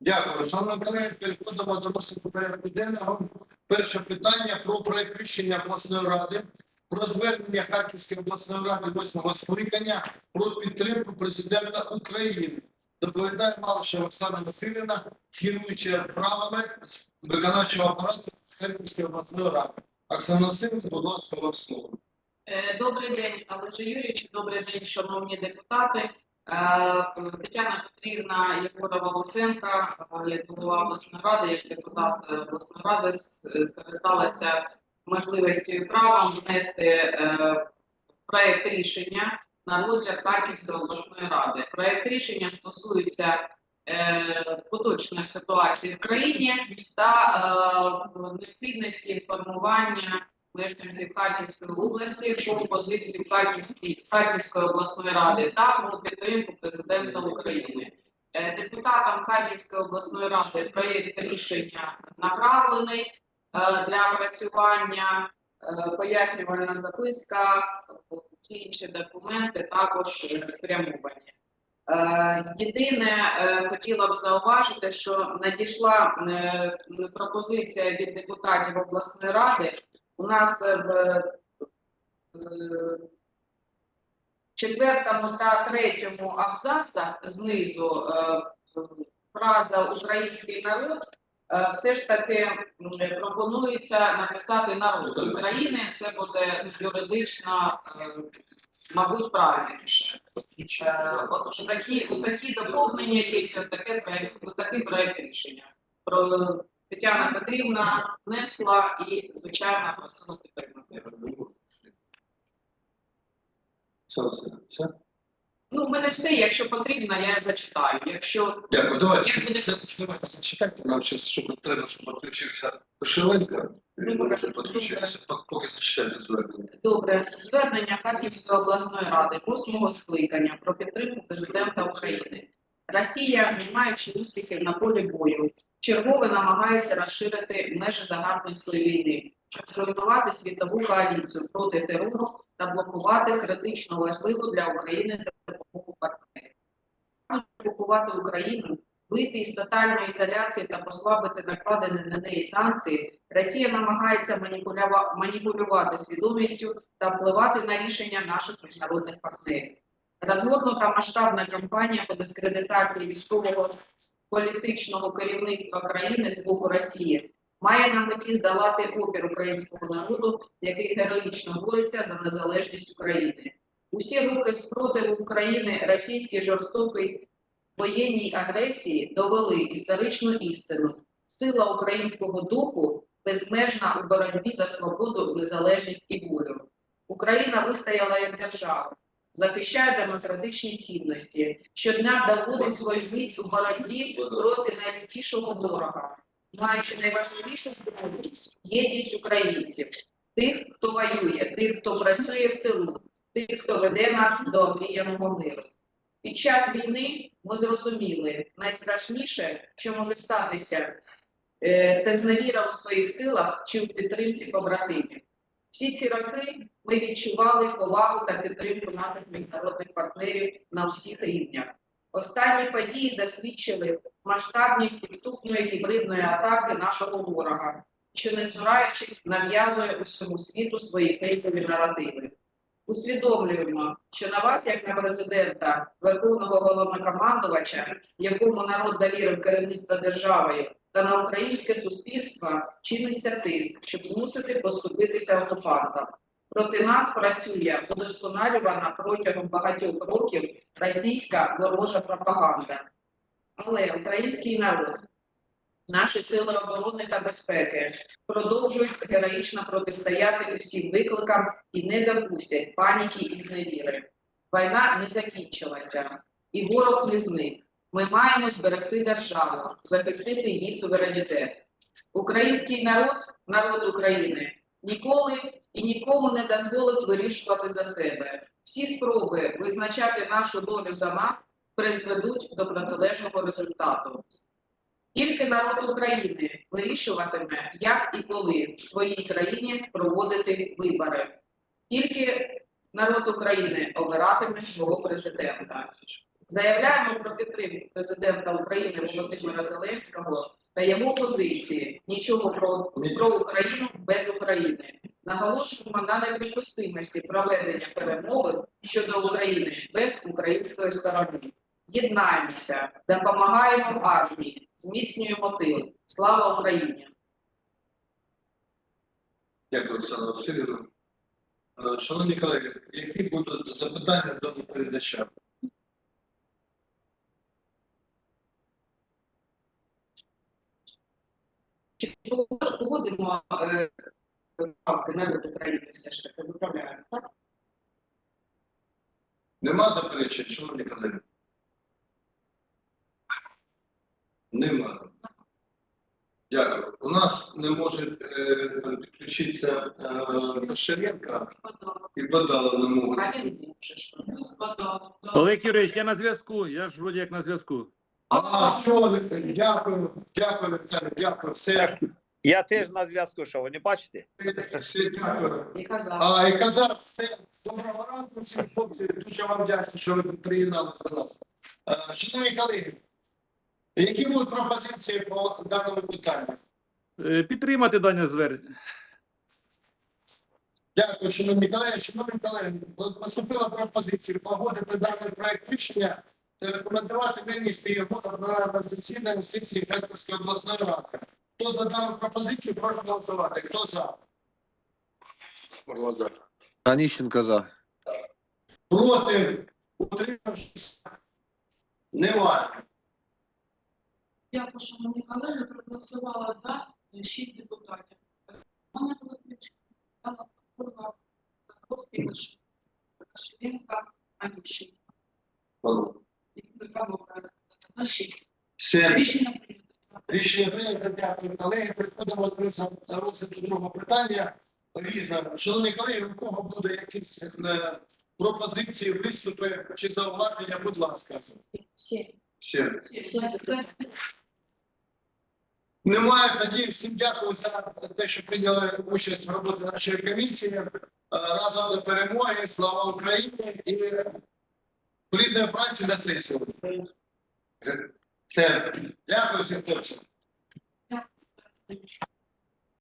Дякую. Шановні колеги, переходимо до розгляду порядку денного. Перше питання про проект рішення обласної ради про звернення Харківської обласної ради восьмого скликання про підтримку президента України. Доповідає Малышева Оксана Васильівна, керуюча справами з виконавчого апарату Харківської обласної ради. Оксана Васильівна, будь ласка, вам слово. Е, Добрий день, Олеже Юрійович, добрий день, шановні депутати. Е, Тетяна Петрівна Єгорова Луценка, е, як голова обласної ради, як депутат е, обласної ради, скористалася можливістю і правом внести проект рішення на розгляд Харківської обласної ради. Проект рішення стосується поточної ситуації в країні та необхідності інформування мешканців Харківської області по позиції Харківської, Харківської обласної ради та про підтримку президента України. Е, Депутатам Харківської обласної ради проєкт рішення направлений е, для опрацювання, е, пояснювальна записка, інші документи також спрямовані. Єдине, хотіла б зауважити, що надійшла пропозиція від депутатів обласної ради у нас е, в е, четвертому та третьому абзацах знизу е, фраза Український народ все ж таки пропонується написати народ України. Це буде юридично, мабуть, правильніше. От такі, такі доповнення є, таке проект, такий проект рішення. Тетяна Петрівна внесла і, звичайно, просила підтримати. Все, все, все. Ну, в мене все, якщо потрібно, я зачитаю. Якщо Дякую. Давайте, Як буде? це, давайте зачекайте. Нам зараз, щоб треба, щоб підключився Кошеленко. Може підключитися, поки зачитайте звернення. добре, звернення Харківської обласної ради восьмого скликання про підтримку президента України. Росія, не маючи успіхів на полі бою, чергове намагається розширити межі загарбницької війни, щоб зруйнувати світову коаліцію проти терору та блокувати критично важливу для України допомогу партнерів. Окупувати Україну, вийти із тотальної ізоляції та послабити накладені на неї санкції, Росія намагається маніпулювати свідомістю та впливати на рішення наших міжнародних партнерів. Розгорнута масштабна кампанія по дискредитації військового політичного керівництва країни з боку Росії має на меті здолати опір українського народу, який героїчно бореться за незалежність України. Усі роки спротиву України російській жорстокій воєнній агресії довели історичну істину. Сила українського духу безмежна у боротьбі за свободу, незалежність і волю. Україна вистояла як держава, захищає демократичні цінності, щодня доводить свою міць у боротьбі проти найлютішого ворога, маючи найважливішу зброю єдність українців, тих, хто воює, тих, хто працює в тилу, тих, хто веде нас до омріяного миру. Під час війни ми зрозуміли, найстрашніше, що може статися, е, це зневіра у своїх силах чи в підтримці побратимів. Всі ці роки ми відчували повагу та підтримку наших міжнародних партнерів на всіх рівнях. Останні події засвідчили масштабність підступної гібридної атаки нашого ворога, що не цураючись нав'язує усьому світу свої фейкові наративи. Усвідомлюємо, що на вас, як на президента, верховного головнокомандувача, якому народ довірив керівництво державою, та на українське суспільство чиниться тиск, щоб змусити поступитися окупантам. Проти нас працює удосконалювана протягом багатьох років російська ворожа пропаганда. Але український народ, наші сили оборони та безпеки продовжують героїчно протистояти усім викликам і не допустять паніки і зневіри. Війна не закінчилася, і ворог не зник. Ми маємо зберегти державу, захистити її суверенітет. Український народ, народ України, ніколи і нікому не дозволить вирішувати за себе. Всі спроби визначати нашу долю за нас призведуть до протилежного результату. Тільки народ України вирішуватиме, як і коли в своїй країні проводити вибори. Тільки народ України обиратиме свого президента. Заявляємо про підтримку президента України Володимира Зеленського та його позиції нічого про, про Україну без України. Наголошуємо на неприпустимості проведення перемовин щодо України без української сторони. Єднаємося, допомагаємо армії, зміцнюємо тил. Слава Україні! Дякую, Оксана Васильівна. Е, Шановні колеги, які будуть запитання до доповідача? Чи погодимо е, правки народ України все ж таки виправляємо, так? Нема заперечень, шановні колеги? Нема. Дякую. У нас не може е, там підключитися е, Шевенка і Бадала не можуть. Олег Юрійович, я на зв'язку. Я ж вроді як на зв'язку. А, що? Дякую, дякую, Віталій, дякую. Все, Я теж на зв'язку, що ви не бачите? все дякую. І казав. А, і казав, це доброго ранку всім хлопці. Дуже вам дякую, що ви приєдналися до нас. Е, Шановні колеги, які будуть пропозиції по даному питанню? Е, Підтримати дане звернення. Дякую, шановні колеги. Шановні колеги, поступила пропозиція погодити даний проект рішення рекомендувати винести його на засідання сесії Харківської обласної ради. Хто за дану пропозицію, прошу голосувати. Хто за? Аніщенко за. Проти? Утримавшись? Немає. Дякую, шановні колеги. Проголосувало за шість депутатів. Пане Володимирович, Анна Курна, Каховський, Кашеленка, Анющенко. Рішення прийнято. Рішення прийнято. Дякую, колеги. Переходимо до розгляду- другого питання. Різне. Шановні колеги, у кого буде якісь е, пропозиції, виступи чи зауваження, будь ласка. Всі. Всі. Немає тоді. Всім дякую за те, що прийняли участь в роботі нашої комісії. Е, Разом до перемоги. Слава Україні і плідної праці на сесії. Це дякую всім хлопцям.